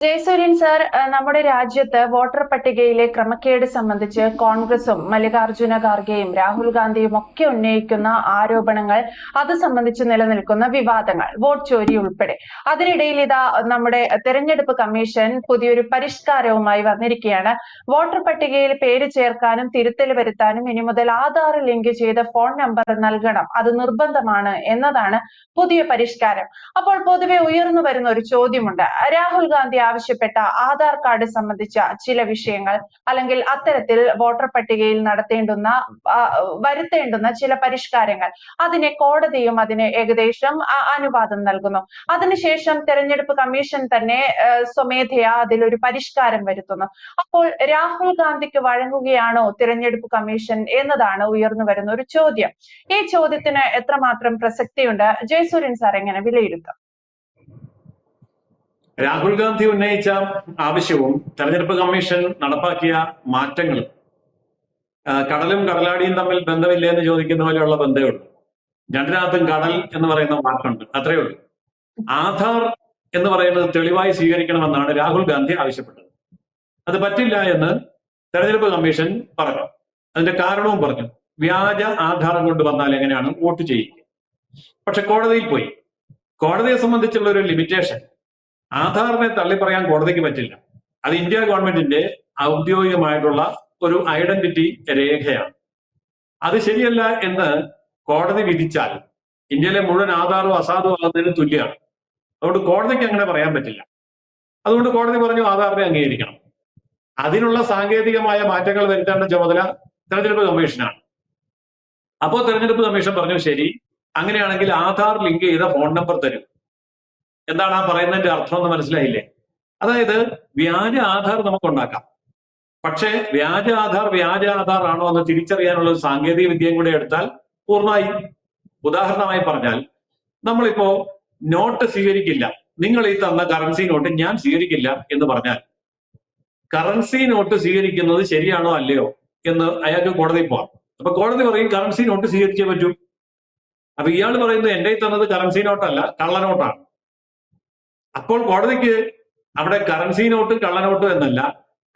Jayasuryan sir നമ്മുടെ രാജ്യത്ത് voter പട്ടികയിലെ ക്രമക്കേട് സംബന്ധിച്ച് കോൺഗ്രസും മല്ലികാർജുന ഖാർഗെയും രാഹുൽ ഗാന്ധിയും ഒക്കെ ഉന്നയിക്കുന്ന ആരോപണങ്ങൾ അത് സംബന്ധിച്ച് നിലനിൽക്കുന്ന വിവാദങ്ങൾ വോട്ട് ചോരി ഉൾപ്പെടെ. അതിനിടയിൽ ഇതാ നമ്മുടെ തെരഞ്ഞെടുപ്പ് കമ്മീഷൻ പുതിയൊരു പരിഷ്കാരവുമായി വന്നിരിക്കുകയാണ്. വോട്ടർ പട്ടികയിൽ പേര് ചേർക്കാനും തിരുത്തൽ വരുത്താനും ഇനി മുതൽ ആധാർ ലിങ്ക് ചെയ്ത ഫോൺ നമ്പർ നൽകണം. അത് നിർബന്ധമാണ് എന്നതാണ് പുതിയ പരിഷ്കാരം. അപ്പോൾ പൊതുവെ ഉയർന്നു വരുന്ന ഒരു ചോദ്യമുണ്ട്. രാഹുൽ ഗാന്ധി ആവശ്യപ്പെട്ട ആധാർ കാർഡ് സംബന്ധിച്ച ചില വിഷയങ്ങൾ അല്ലെങ്കിൽ അത്തരത്തിൽ വോട്ടർ പട്ടികയിൽ നടത്തേണ്ടുന്ന വരുത്തേണ്ടുന്ന ചില പരിഷ്കാരങ്ങൾ. അതിനെ കോടതിയും അതിന് ഏകദേശം അനുവാദം നൽകുന്നു. അതിനുശേഷം തെരഞ്ഞെടുപ്പ് കമ്മീഷൻ തന്നെ സ്വമേധയാ അതിലൊരു പരിഷ്കാരം വരുത്തുന്നു. അപ്പോൾ രാഹുൽ ഗാന്ധിക്ക് വഴങ്ങുകയാണോ തിരഞ്ഞെടുപ്പ് കമ്മീഷൻ എന്നതാണ് ഉയർന്നു വരുന്ന ഒരു ചോദ്യം. ഈ ചോദ്യത്തിന് എത്രമാത്രം പ്രസക്തിയുണ്ട്? ജയസൂര്യൻ സാർ എങ്ങനെ വിലയിരുത്തും? രാഹുൽ ഗാന്ധി ഉന്നയിച്ച ആവശ്യവും തെരഞ്ഞെടുപ്പ് കമ്മീഷൻ നടപ്പാക്കിയ മാറ്റങ്ങളും കടലും കടലാടിയും തമ്മിൽ ബന്ധമില്ല എന്ന് ചോദിക്കുന്ന പോലെയുള്ള ബന്ധമേ ഉള്ളൂ. രണ്ടിനകത്തും കടൽ എന്ന് പറയുന്ന വാക്കുണ്ട് അത്രയേ ഉള്ളൂ. ആധാർ എന്ന് പറയുന്നത് തെളിവായി സ്വീകരിക്കണമെന്നാണ് രാഹുൽ ഗാന്ധി ആവശ്യപ്പെട്ടത്. അത് പറ്റില്ല എന്ന് തെരഞ്ഞെടുപ്പ് കമ്മീഷൻ പറഞ്ഞു. അതിന്റെ കാരണവും പറഞ്ഞു. വ്യാജ ആധാരം കൊണ്ട് വന്നാൽ എങ്ങനെയാണ് വോട്ട് ചെയ്യുക പക്ഷെ കോടതിയിൽ പോയി. കോടതിയെ സംബന്ധിച്ചുള്ള ഒരു ലിമിറ്റേഷൻ ആധാറിനെ തള്ളി പറയാൻ കോടതിക്ക് പറ്റില്ല. അത് ഇന്ത്യ ഗവൺമെന്റിന്റെ ഔദ്യോഗികമായിട്ടുള്ള ഒരു ഐഡന്റിറ്റി രേഖയാണ്. അത് ശരിയല്ല എന്ന് കോടതി വിധിച്ചാൽ ഇന്ത്യയിലെ മുഴുവൻ ആധാറും അസാധുവാകുന്നതിന് തുല്യമാണ്. അതുകൊണ്ട് കോടതിക്ക് അങ്ങനെ പറയാൻ പറ്റില്ല. അതുകൊണ്ട് കോടതി പറഞ്ഞു ആധാറിനെ അംഗീകരിക്കണം. അതിനുള്ള സാങ്കേതികമായ മാറ്റങ്ങൾ വരുത്തേണ്ട ചുമതല തെരഞ്ഞെടുപ്പ് കമ്മീഷനാണ്. അപ്പോൾ തെരഞ്ഞെടുപ്പ് കമ്മീഷൻ പറഞ്ഞു ശരി. അങ്ങനെയാണെങ്കിൽ ആധാർ ലിങ്ക് ചെയ്ത ഫോൺ നമ്പർ തരും. എന്താണ് ആ പറയുന്നതിന്റെ അർത്ഥം എന്ന് മനസ്സിലായില്ലേ? അതായത് വ്യാജ ആധാർ നമുക്ക് ഉണ്ടാക്കാം. പക്ഷേ വ്യാജ ആധാർ വ്യാജ ആധാർ ആണോ എന്ന് തിരിച്ചറിയാനുള്ള ഒരു സാങ്കേതിക വിദ്യയും കൂടെ എടുത്താൽ പൂർണമായി. ഉദാഹരണമായി പറഞ്ഞാൽ നമ്മളിപ്പോ നോട്ട് സ്വീകരിക്കില്ല. നിങ്ങൾ ഈ തന്ന കറൻസി നോട്ട് ഞാൻ സ്വീകരിക്കില്ല എന്ന് പറഞ്ഞാൽ കറൻസി നോട്ട് സ്വീകരിക്കുന്നത് ശരിയാണോ അല്ലയോ എന്ന് അയാൾക്ക് കോടതി പോവാം. അപ്പൊ കോടതി പറയും കറൻസി നോട്ട് സ്വീകരിച്ചേ പറ്റൂ. അപ്പൊ ഇയാൾ പറയുന്നത് എന്റെ തന്നത് കറൻസി നോട്ടല്ല കള്ളനോട്ടാണ് അപ്പോൾ കോടതിക്ക് അവിടെ കറൻസി നോട്ട് കള്ളനോട്ട് എന്നല്ല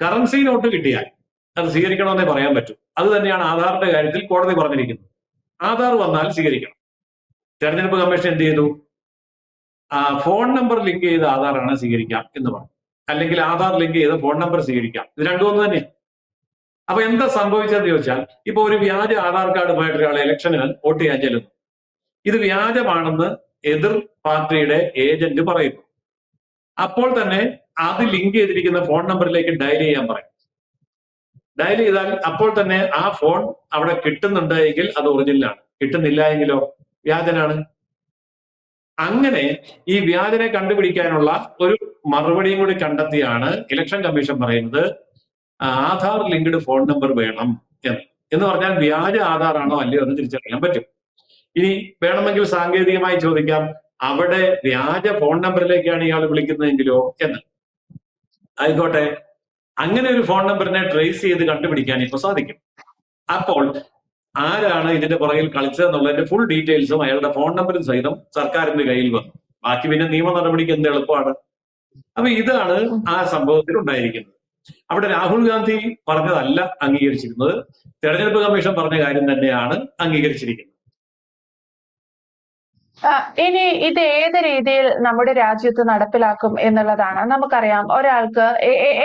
കറൻസി നോട്ട് കിട്ടിയാൽ അത് സ്വീകരിക്കണമെന്നേ പറയാൻ പറ്റൂ. അത് തന്നെയാണ് ആധാറിന്റെ കാര്യത്തിൽ കോടതി പറഞ്ഞിരിക്കുന്നത്. ആധാർ വന്നാൽ സ്വീകരിക്കണം. തെരഞ്ഞെടുപ്പ് കമ്മീഷൻ എന്ത് ചെയ്തു? ഫോൺ നമ്പർ ലിങ്ക് ചെയ്ത ആധാറാണ് സ്വീകരിക്കാം എന്ന് പറഞ്ഞു. അല്ലെങ്കിൽ ആധാർ ലിങ്ക് ചെയ്ത ഫോൺ നമ്പർ സ്വീകരിക്കാം. ഇത് രണ്ടു ഒന്ന് തന്നെ അപ്പൊ എന്താ സംഭവിച്ചതെന്ന് ചോദിച്ചാൽ ഇപ്പൊ ഒരു വ്യാജ ആധാർ കാർഡുമായിട്ട് ഒരാൾ ഇലക്ഷന് വോട്ട് ചെയ്യാൻ ചെല്ലുന്നു. ഇത് വ്യാജമാണെന്ന് എതിർ പാർട്ടിയുടെ ഏജന്റ് പറയുന്നു. അപ്പോൾ തന്നെ അത് ലിങ്ക് ചെയ്തിരിക്കുന്ന ഫോൺ നമ്പറിലേക്ക് ഡയൽ ചെയ്യാൻ പറയും. ഡയൽ ചെയ്താൽ അപ്പോൾ തന്നെ ആ ഫോൺ അവിടെ കിട്ടുന്നുണ്ട് എങ്കിൽ അത് ഒറിജിനലാണ് കിട്ടുന്നില്ല എങ്കിലോ? വ്യാജനാണ്. അങ്ങനെ ഈ വ്യാജനെ കണ്ടുപിടിക്കാനുള്ള ഒരു മറുപടിയും കൂടി കണ്ടെത്തിയാണ് ഇലക്ഷൻ കമ്മീഷൻ പറയുന്നത് ആധാർ ലിങ്ക്ഡ് ഫോൺ നമ്പർ വേണം എന്ന്. എന്ന് പറഞ്ഞാൽ വ്യാജ ആധാർ ആണോ അല്ലയോ എന്ന് തിരിച്ചറിയാൻ പറ്റും. ഇനി വേണമെങ്കിൽ സാങ്കേതികമായി ചോദിക്കാം. അവിടെ വ്യാജ ഫോൺ നമ്പറിലേക്കാണ് ഇയാൾ വിളിക്കുന്നതെങ്കിലോ എന്ന്. ആയിക്കോട്ടെ. അങ്ങനെ ഒരു ഫോൺ നമ്പറിനെ ട്രേസ് ചെയ്ത് കണ്ടുപിടിക്കാൻ ഇപ്പൊ സാധിക്കും. അപ്പോൾ ആരാണ് ഇതിന്റെ പുറകിൽ കളിച്ചതെന്നുള്ളതിന്റെ ഫുൾ ഡീറ്റെയിൽസും അയാളുടെ ഫോൺ നമ്പറും സഹിതം സർക്കാരിന്റെ കയ്യിൽ വന്നു. ബാക്കി പിന്നെ നിയമ നടപടിക്ക് എന്ത് എളുപ്പമാണ്? അപ്പൊ ഇതാണ് ആ സംഭവത്തിൽ ഉണ്ടായിരിക്കുന്നത്. അവിടെ രാഹുൽ ഗാന്ധി പറഞ്ഞതല്ല അംഗീകരിച്ചിരുന്നത്. തെരഞ്ഞെടുപ്പ് കമ്മീഷൻ പറഞ്ഞ കാര്യം തന്നെയാണ് അംഗീകരിച്ചിരിക്കുന്നത്. ഇനി ഇത് ഏത് രീതിയിൽ നമ്മുടെ രാജ്യത്ത് നടപ്പിലാക്കും എന്നുള്ളതാണ് നമുക്കറിയാം. ഒരാൾക്ക്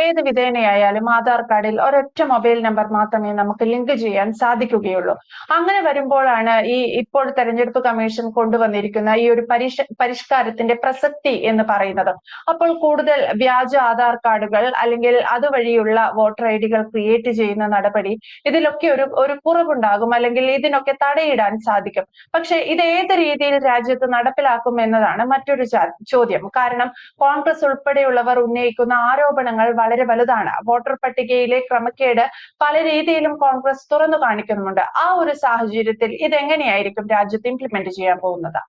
ഏത് വിധേനയായാലും ആധാർ കാർഡിൽ ഒരൊറ്റ മൊബൈൽ നമ്പർ മാത്രമേ നമുക്ക് ലിങ്ക് ചെയ്യാൻ സാധിക്കുകയുള്ളൂ. അങ്ങനെ വരുമ്പോഴാണ് ഈ ഇപ്പോൾ തെരഞ്ഞെടുപ്പ് കമ്മീഷൻ കൊണ്ടുവന്നിരിക്കുന്ന ഈ ഒരു പരിഷ പരിഷ്കാരത്തിന്റെ പ്രസക്തി എന്ന് പറയുന്നത്. അപ്പോൾ കൂടുതൽ വ്യാജ ആധാർ കാർഡുകൾ അല്ലെങ്കിൽ അതുവഴിയുള്ള വോട്ടർ ഐ ഡികൾ ക്രിയേറ്റ് ചെയ്യുന്ന നടപടി ഇതിലൊക്കെ ഒരു ഒരു കുറവുണ്ടാകും അല്ലെങ്കിൽ ഇതിനൊക്കെ തടയിടാൻ സാധിക്കും. പക്ഷെ ഇത് ഏത് രീതിയിൽ രാജ്യത്ത് നടപ്പിലാക്കും എന്നതാണ് മറ്റൊരു ചോദ്യം. കാരണം കോൺഗ്രസ് ഉൾപ്പെടെയുള്ളവർ ഉന്നയിക്കുന്ന ആരോപണങ്ങൾ വളരെ വലുതാണ്. വോട്ടർ പട്ടികയിലെ ക്രമക്കേട് പല രീതിയിലും കോൺഗ്രസ് തുറന്നു കാണിക്കുന്നുണ്ട് ആ ഒരു സാഹചര്യത്തിൽ ഇതെങ്ങനെയായിരിക്കും രാജ്യത്ത് ഇംപ്ലിമെന്റ് ചെയ്യാൻ പോകുന്നത്?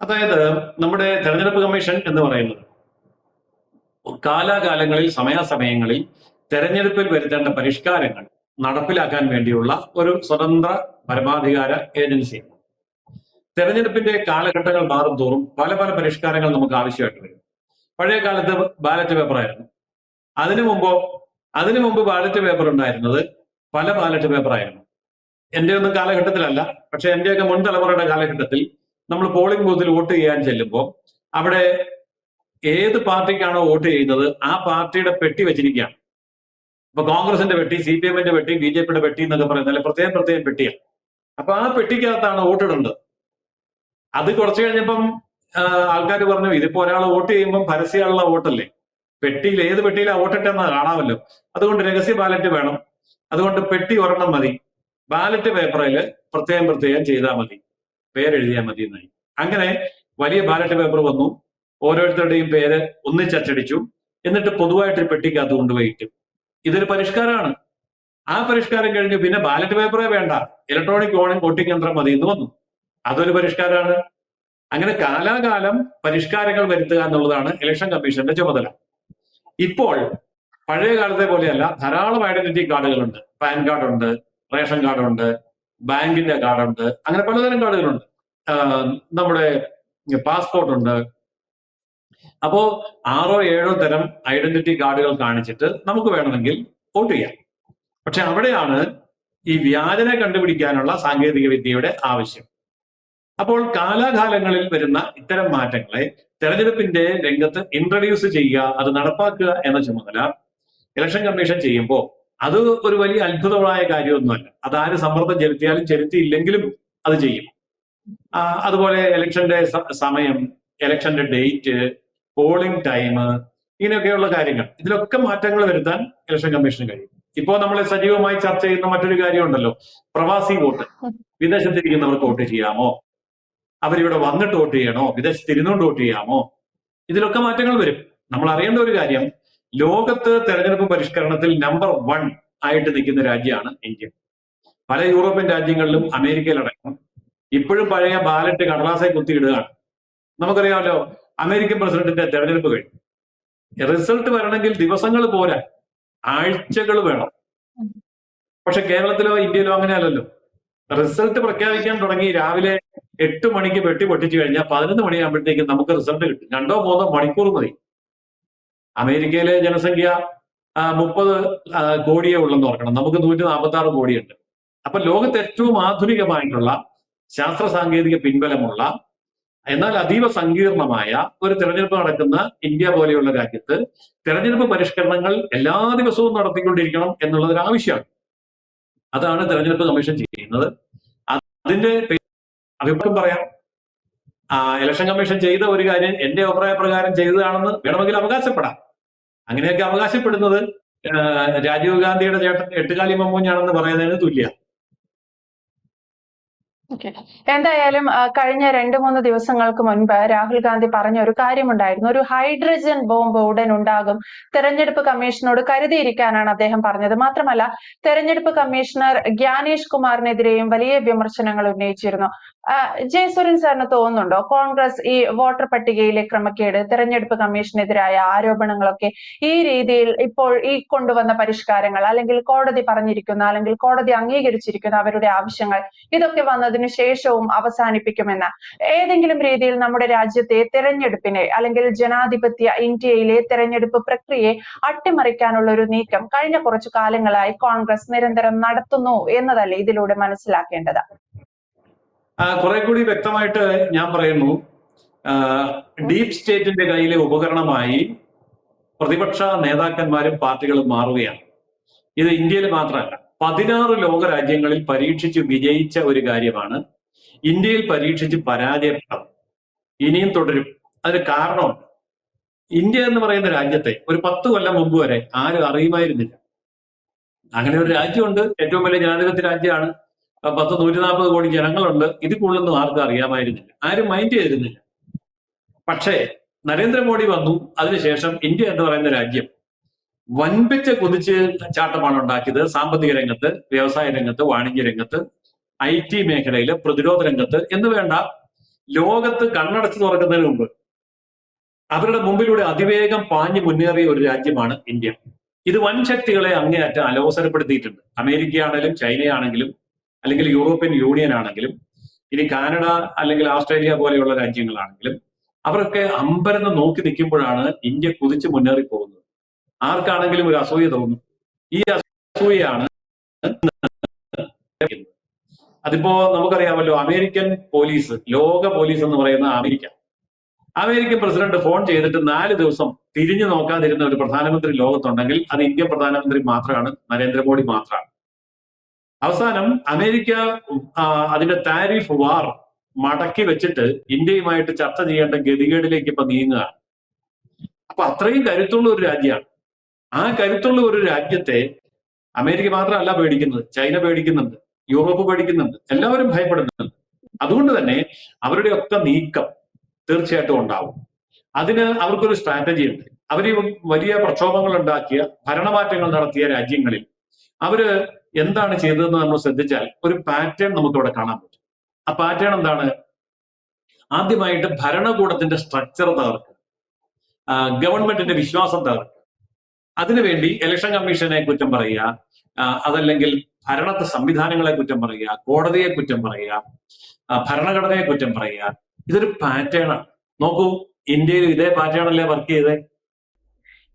അതായത് നമ്മുടെ തെരഞ്ഞെടുപ്പ് കമ്മീഷൻ എന്ന് പറയുന്നത് കാലാകാലങ്ങളിൽ സമയാസമയങ്ങളിൽ തെരഞ്ഞെടുപ്പിൽ വരുത്തേണ്ട പരിഷ്കാരങ്ങൾ നടപ്പിലാക്കാൻ വേണ്ടിയുള്ള ഒരു സ്വതന്ത്ര പരമാധികാര ഏജൻസിയാണ്. തെരഞ്ഞെടുപ്പിന്റെ കാലഘട്ടങ്ങൾ മാറും തോറും പല പല പരിഷ്കാരങ്ങൾ നമുക്ക് ആവശ്യമായിട്ട് വരും. പഴയ കാലത്ത് ബാലറ്റ് പേപ്പർ ആയിരുന്നു. അതിനു മുമ്പോ അതിനു മുമ്പ് ബാലറ്റ് പേപ്പർ ഉണ്ടായിരുന്നത് പല ബാലറ്റ് പേപ്പർ ആയിരുന്നു. എന്റെ ഒന്നും കാലഘട്ടത്തിലല്ല പക്ഷെ എന്റെയൊക്കെ മുൻ തലമുറയുടെ കാലഘട്ടത്തിൽ നമ്മൾ പോളിംഗ് ബൂത്തിൽ വോട്ട് ചെയ്യാൻ ചെല്ലുമ്പോൾ അവിടെ ഏത് പാർട്ടിക്കാണോ വോട്ട് ചെയ്യുന്നത് ആ പാർട്ടിയുടെ പെട്ടി വെച്ചിരിക്കുകയാണ്. ഇപ്പൊ കോൺഗ്രസിന്റെ പെട്ടി സി പി എമ്മിന്റെ പെട്ടി ബി ജെ പിയുടെ പെട്ടി എന്നൊക്കെ പറയുന്നത് പ്രത്യേകം പ്രത്യേകം പെട്ടിയാണ്. അപ്പൊ ആ പെട്ടിക്കകത്താണ് വോട്ടിടേണ്ടത്. അത് കുറച്ച് കഴിഞ്ഞപ്പം ആൾക്കാർ പറഞ്ഞു ഇതിപ്പോ ഒരാൾ വോട്ട് ചെയ്യുമ്പോൾ പരസ്യമുള്ള വോട്ടല്ലേ? പെട്ടിയിൽ ഏത് പെട്ടിയിലാണ് വോട്ടിട്ടെന്ന് കാണാമല്ലോ. അതുകൊണ്ട് രഹസ്യ ബാലറ്റ് വേണം. അതുകൊണ്ട് പെട്ടി ഒരെണ്ണം മതി. ബാലറ്റ് പേപ്പറിൽ പ്രത്യേകം പ്രത്യേകം ചെയ്താൽ മതി. പേരെഴുതിയാൽ മതി എന്നായി. അങ്ങനെ വലിയ ബാലറ്റ് പേപ്പർ വന്നു. ഓരോരുത്തരുടെയും പേര് ഒന്നിച്ചച്ചടിച്ചു. എന്നിട്ട് പൊതുവായിട്ട് ഒരു പെട്ടിക്കകത്ത് കൊണ്ടുപോയിട്ടു. ഇതൊരു പരിഷ്കാരമാണ്. ആ പരിഷ്കാരം കഴിഞ്ഞു പിന്നെ ബാലറ്റ് പേപ്പറേ വേണ്ട. ഇലക്ട്രോണിക് വോട്ടിംഗ് യന്ത്രം മതി എന്ന് വന്നു. അതൊരു പരിഷ്കാരമാണ്. അങ്ങനെ കാലാകാലം പരിഷ്കാരങ്ങൾ വരുത്തുക എന്നുള്ളതാണ് ഇലക്ഷൻ കമ്മീഷന്റെ ചുമതല. ഇപ്പോൾ പഴയ കാലത്തെ പോലെയല്ല ധാരാളം ഐഡന്റിറ്റി കാർഡുകളുണ്ട് പാൻ കാർഡുണ്ട് റേഷൻ കാർഡുണ്ട് ബാങ്കിന്റെ കാർഡുണ്ട് അങ്ങനെ പലതരം കാർഡുകളുണ്ട് നമ്മുടെ പാസ്പോർട്ട് ഉണ്ട്. അപ്പോ ആറോ ഏഴോ തരം ഐഡന്റിറ്റി കാർഡുകൾ കാണിച്ചിട്ട് നമുക്ക് വേണമെങ്കിൽ വോട്ട് ചെയ്യാം. പക്ഷെ അവിടെയാണ് ഈ വ്യാജനെ കണ്ടുപിടിക്കാനുള്ള സാങ്കേതിക വിദ്യയുടെ ആവശ്യം. അപ്പോൾ കാലാകാലങ്ങളിൽ വരുന്ന ഇത്തരം മാറ്റങ്ങളെ തെരഞ്ഞെടുപ്പിന്റെ രംഗത്ത് ഇൻട്രൊഡ്യൂസ് ചെയ്യുക അത് നടപ്പാക്കുക എന്ന ചുമതല ഇലക്ഷൻ കമ്മീഷൻ ചെയ്യുമ്പോൾ അത് ഒരു വലിയ അത്ഭുതമായ കാര്യമൊന്നുമല്ല. അത് ആര് സമ്മർദ്ദം ചെലുത്തിയാലും ചെലുത്തിയില്ലെങ്കിലും അത് ചെയ്യും. അതുപോലെ ഇലക്ഷന്റെ സമയം ഇലക്ഷന്റെ ഡേറ്റ് പോളിംഗ് ടൈം ഇങ്ങനെയൊക്കെയുള്ള കാര്യങ്ങൾ. ഇതിലൊക്കെ മാറ്റങ്ങൾ വരുത്താൻ ഇലക്ഷൻ കമ്മീഷന് കഴിയും. ഇപ്പോൾ നമ്മൾ സജീവമായി ചർച്ച ചെയ്യുന്ന മറ്റൊരു കാര്യമുണ്ടല്ലോ. പ്രവാസി വോട്ട്. വിദേശത്തിരിക്കുന്നവർക്ക് വോട്ട് ചെയ്യാമോ? അവരിവിടെ വന്നിട്ട് വോട്ട് ചെയ്യണോ? വിദേശത്ത് ഇരുന്നോണ്ട് വോട്ട് ചെയ്യാമോ? ഇതിലൊക്കെ മാറ്റങ്ങൾ വരും. നമ്മൾ അറിയേണ്ട ഒരു കാര്യം ലോകത്ത് തെരഞ്ഞെടുപ്പ് പരിഷ്കരണത്തിൽ നമ്പർ വൺ ആയിട്ട് നിൽക്കുന്ന രാജ്യമാണ് ഇന്ത്യ. പല യൂറോപ്യൻ രാജ്യങ്ങളിലും അമേരിക്കയിലടക്കം ഇപ്പോഴും പഴയ ബാലറ്റ് കടലാസെ കുത്തിയിടുകയാണ്. നമുക്കറിയാമല്ലോ അമേരിക്കൻ പ്രസിഡന്റിന്റെ തെരഞ്ഞെടുപ്പ് കഴിഞ്ഞു. റിസൾട്ട് വരണമെങ്കിൽ ദിവസങ്ങൾ പോരാ. ആഴ്ചകൾ വേണം. പക്ഷെ കേരളത്തിലോ ഇന്ത്യയിലോ അങ്ങനെയല്ലല്ലോ. റിസൾട്ട് പ്രഖ്യാപിക്കാൻ തുടങ്ങി രാവിലെ എട്ട് മണിക്ക് വെട്ടി പൊട്ടിച്ചു കഴിഞ്ഞാൽ പതിനൊന്ന് മണിയാകുമ്പോഴത്തേക്കും നമുക്ക് റിസൾട്ട് കിട്ടും. രണ്ടോ മൂന്നോ മണിക്കൂർ മതി. അമേരിക്കയിലെ ജനസംഖ്യ മുപ്പത് കോടിയേ ഉള്ളെന്ന് ഓർക്കണം. നമുക്ക് നൂറ്റി നാൽപ്പത്തി ആറ് കോടിയുണ്ട്. അപ്പൊ ലോകത്ത് ഏറ്റവും ആധുനികമായിട്ടുള്ള ശാസ്ത്ര സാങ്കേതിക പിൻബലമുള്ള എന്നാൽ അതീവ സങ്കീർണമായ ഒരു തെരഞ്ഞെടുപ്പ് നടക്കുന്ന ഇന്ത്യ പോലെയുള്ള രാജ്യത്ത് തെരഞ്ഞെടുപ്പ് പരിഷ്കരണങ്ങൾ എല്ലാ ദിവസവും നടത്തിക്കൊണ്ടിരിക്കണം എന്നുള്ളത് ആവശ്യമാണ് അതാണ് തെരഞ്ഞെടുപ്പ് കമ്മീഷൻ ചെയ്യുന്നത്. അതിന്റെ അഭിപ്രായം പറയാം. ഇലക്ഷൻ കമ്മീഷൻ ചെയ്ത ഒരു കാര്യം എന്റെ അഭിപ്രായ പ്രകാരം ചെയ്തതാണെന്ന് വേണമെങ്കിൽ അവകാശപ്പെടാം. അങ്ങനെയൊക്കെ അവകാശപ്പെടുന്നത് രാജീവ് ഗാന്ധിയുടെ ചേട്ടൻ എട്ടുകാലി മമ്മൂഞ്ഞാണെന്ന് പറയുന്നതിന് തുല്യ എന്തായാലും കഴിഞ്ഞ രണ്ട് മൂന്ന് ദിവസങ്ങൾക്ക് മുൻപ് രാഹുൽ ഗാന്ധി പറഞ്ഞ ഒരു കാര്യമുണ്ടായിരുന്നു. ഒരു ഹൈഡ്രജൻ ബോംബ് ഉടൻ ഉണ്ടാകും. തെരഞ്ഞെടുപ്പ് കമ്മീഷനോട് കരുതിയിരിക്കാനാണ് അദ്ദേഹം പറഞ്ഞത്. മാത്രമല്ല തെരഞ്ഞെടുപ്പ് കമ്മീഷണർ ഗ്യാനേഷ് കുമാറിനെതിരെയും വലിയ വിമർശനങ്ങൾ ഉന്നയിച്ചിരുന്നു. ജയസുരൻ സാറിന് തോന്നുന്നുണ്ടോ? കോൺഗ്രസ് ഈ വോട്ടർ പട്ടികയിലെ ക്രമക്കേട് തെരഞ്ഞെടുപ്പ് കമ്മീഷനെതിരായ ആരോപണങ്ങളൊക്കെ ഈ രീതിയിൽ ഇപ്പോൾ ഈ കൊണ്ടുവന്ന പരിഷ്കാരങ്ങൾ അല്ലെങ്കിൽ കോടതി പറഞ്ഞിരിക്കുന്ന അല്ലെങ്കിൽ കോടതി അംഗീകരിച്ചിരിക്കുന്ന അവരുടെ ആവശ്യങ്ങൾ ഇതൊക്കെ വന്നതിന് ശേഷവും അവസാനിപ്പിക്കുമെന്ന്. ഏതെങ്കിലും രീതിയിൽ നമ്മുടെ രാജ്യത്തെ തെരഞ്ഞെടുപ്പിനെ അല്ലെങ്കിൽ ജനാധിപത്യ ഇന്ത്യയിലെ തെരഞ്ഞെടുപ്പ് പ്രക്രിയയെ അട്ടിമറിക്കാനുള്ള ഒരു നീക്കം കഴിഞ്ഞ കുറച്ചു കാലങ്ങളായി കോൺഗ്രസ് നിരന്തരം നടത്തുന്നു എന്നതല്ലേ ഇതിലൂടെ മനസ്സിലാക്കേണ്ടത്? കുറെ കൂടി വ്യക്തമായിട്ട് ഞാൻ പറയുന്നു. ഡീപ് സ്റ്റേറ്റിന്റെ കയ്യിലെ ഉപകരണമായി പ്രതിപക്ഷ നേതാക്കന്മാരും പാർട്ടികളും മാറുകയാണ്. ഇത് ഇന്ത്യയിൽ മാത്രമല്ല. പതിനാറ് ലോക രാജ്യങ്ങളിൽ പരീക്ഷിച്ച് വിജയിച്ച ഒരു കാര്യമാണ് ഇന്ത്യയിൽ പരീക്ഷിച്ച് പരാജയപ്പെട്ടത് ഇനിയും തുടരും. അതിന് കാരണമുണ്ട് ഇന്ത്യ എന്ന് പറയുന്ന രാജ്യത്തെ ഒരു പത്ത് കൊല്ലം മുമ്പ് വരെ ആരും അറിയുമായിരുന്നില്ല. അങ്ങനെ ഒരു രാജ്യമുണ്ട്. ഏറ്റവും വലിയ ജനാധിപത്യ രാജ്യമാണ്. പത്ത് നൂറ്റി നാൽപ്പത് കോടി ജനങ്ങളുണ്ട്. ഇത് കൂടുതലൊന്നും ആർക്കും അറിയാമായിരുന്നില്ല. ആരും മൈൻഡ് ചെയ്തിരുന്നില്ല. പക്ഷേ നരേന്ദ്രമോദി വന്നു. അതിനുശേഷം ഇന്ത്യ എന്ന് പറയുന്ന രാജ്യം വൻപിച്ച കുതിച്ച് ചാട്ടമാണ് ഉണ്ടാക്കിയത്. സാമ്പത്തിക രംഗത്ത് വ്യവസായ രംഗത്ത് വാണിജ്യ രംഗത്ത് ഐ ടി മേഖലയിൽ പ്രതിരോധ രംഗത്ത് എന്ന് വേണ്ട ലോകത്ത് കണ്ണടച്ചു തുറക്കുന്നതിന് മുമ്പ് അവരുടെ മുമ്പിലൂടെ അതിവേഗം പാഞ്ഞു മുന്നേറിയ ഒരു രാജ്യമാണ് ഇന്ത്യ. ഇത് വൻ ശക്തികളെ അങ്ങേയറ്റം അലോസരപ്പെടുത്തിയിട്ടുണ്ട്. അമേരിക്കയാണെങ്കിലും ചൈനയാണെങ്കിലും അല്ലെങ്കിൽ യൂറോപ്യൻ യൂണിയൻ ആണെങ്കിലും ഇനി കാനഡ അല്ലെങ്കിൽ ഓസ്ട്രേലിയ പോലെയുള്ള രാജ്യങ്ങളാണെങ്കിലും അവരൊക്കെ അമ്പരന്ന് നോക്കി നിൽക്കുമ്പോഴാണ് ഇന്ത്യ കുതിച്ച് മുന്നേറി പോകുന്നത് ആർക്കാണെങ്കിലും ഒരു അസൂയ തോന്നും. ഈ അസൂയയാണ് അതിപ്പോ നമുക്കറിയാമല്ലോ അമേരിക്കൻ പോലീസ് ലോക പോലീസ് എന്ന് പറയുന്ന അമേരിക്ക. അമേരിക്കൻ പ്രസിഡന്റ് ഫോൺ ചെയ്തിട്ട് നാല് ദിവസം തിരിഞ്ഞു നോക്കാതിരുന്ന ഒരു പ്രധാനമന്ത്രി ലോകത്തുണ്ടെങ്കിൽ അത് ഇന്ത്യൻ പ്രധാനമന്ത്രി മാത്രമാണ് നരേന്ദ്രമോദി മാത്രമാണ് അവസാനം അമേരിക്ക അതിന്റെ താരിഫ് വാർ മടക്കി വെച്ചിട്ട് ഇന്ത്യയുമായിട്ട് ചർച്ച ചെയ്യേണ്ട ഗതികേടിലേക്ക് ഇപ്പൊ നീങ്ങുകയാണ്. അപ്പൊ അത്രയും കരുത്തുള്ള ഒരു രാജ്യമാണ്. ആ കരുത്തുള്ള ഒരു രാജ്യത്തെ അമേരിക്ക മാത്രമല്ല പേടിക്കുന്നത് ചൈന പേടിക്കുന്നുണ്ട് യൂറോപ്പ് പേടിക്കുന്നുണ്ട് എല്ലാവരും ഭയപ്പെടുന്നുണ്ട്. അതുകൊണ്ട് തന്നെ അവരുടെ ഒക്കെ നീക്കം തീർച്ചയായിട്ടും ഉണ്ടാവും. അതിന് അവർക്കൊരു സ്ട്രാറ്റജി ഉണ്ട്. അവർ വലിയ പ്രക്ഷോഭങ്ങൾ ഉണ്ടാക്കിയ ഭരണമാറ്റങ്ങൾ നടത്തിയ രാജ്യങ്ങളിൽ അവർ എന്താണ് ചെയ്തതെന്ന് നമ്മൾ ശ്രദ്ധിച്ചാൽ ഒരു പാറ്റേൺ നമുക്ക് ഇവിടെ കാണാൻ പറ്റും. ആ പാറ്റേൺ എന്താണ്? ആദ്യമായിട്ട് ഭരണകൂടത്തിന്റെ സ്ട്രക്ചർ തകർക്കുക. ഗവൺമെന്റിന്റെ വിശ്വാസം തകർക്കുക. അതിനുവേണ്ടി ഇലക്ഷൻ കമ്മീഷനെ കുറ്റം പറയുക അതല്ലെങ്കിൽ ഭരണത്തെ സംവിധാനങ്ങളെ കുറ്റം പറയുക കോടതിയെ കുറ്റം പറയുക ഭരണഘടനയെ കുറ്റം പറയുക ഇതൊരു പാറ്റേണാണ് നോക്കൂ ഇന്ത്യയിൽ ഇതേ പാറ്റേണല്ലേ വർക്ക് ചെയ്തേ?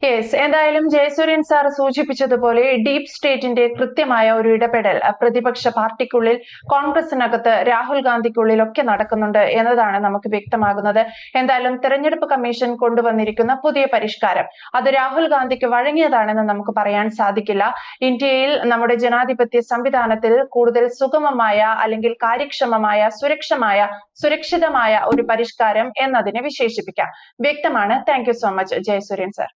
യെസ് എന്തായാലും ജയസൂര്യൻ സാർ സൂചിപ്പിച്ചതുപോലെ ഡീപ് സ്റ്റേറ്റിന്റെ കൃത്യമായ ഒരു ഇടപെടൽ പ്രതിപക്ഷ പാർട്ടിക്കുള്ളിൽ കോൺഗ്രസിനകത്ത് രാഹുൽ ഗാന്ധിക്കുള്ളിൽ ഒക്കെ നടക്കുന്നുണ്ട് എന്നതാണ് നമുക്ക് വ്യക്തമാകുന്നത്. എന്തായാലും തെരഞ്ഞെടുപ്പ് കമ്മീഷൻ കൊണ്ടുവന്നിരിക്കുന്ന പുതിയ പരിഷ്കാരം അത് രാഹുൽ ഗാന്ധിക്ക് വഴങ്ങിയതാണെന്ന് നമുക്ക് പറയാൻ സാധിക്കില്ല. ഇന്ത്യയിൽ നമ്മുടെ ജനാധിപത്യ സംവിധാനത്തിൽ കൂടുതൽ സുഗമമായ അല്ലെങ്കിൽ കാര്യക്ഷമമായ സുരക്ഷമായ സുരക്ഷിതമായ ഒരു പരിഷ്കാരം എന്നതിനെ വിശേഷിപ്പിക്കാം. വ്യക്തമാണ്. Thank so much Jayasuryan sir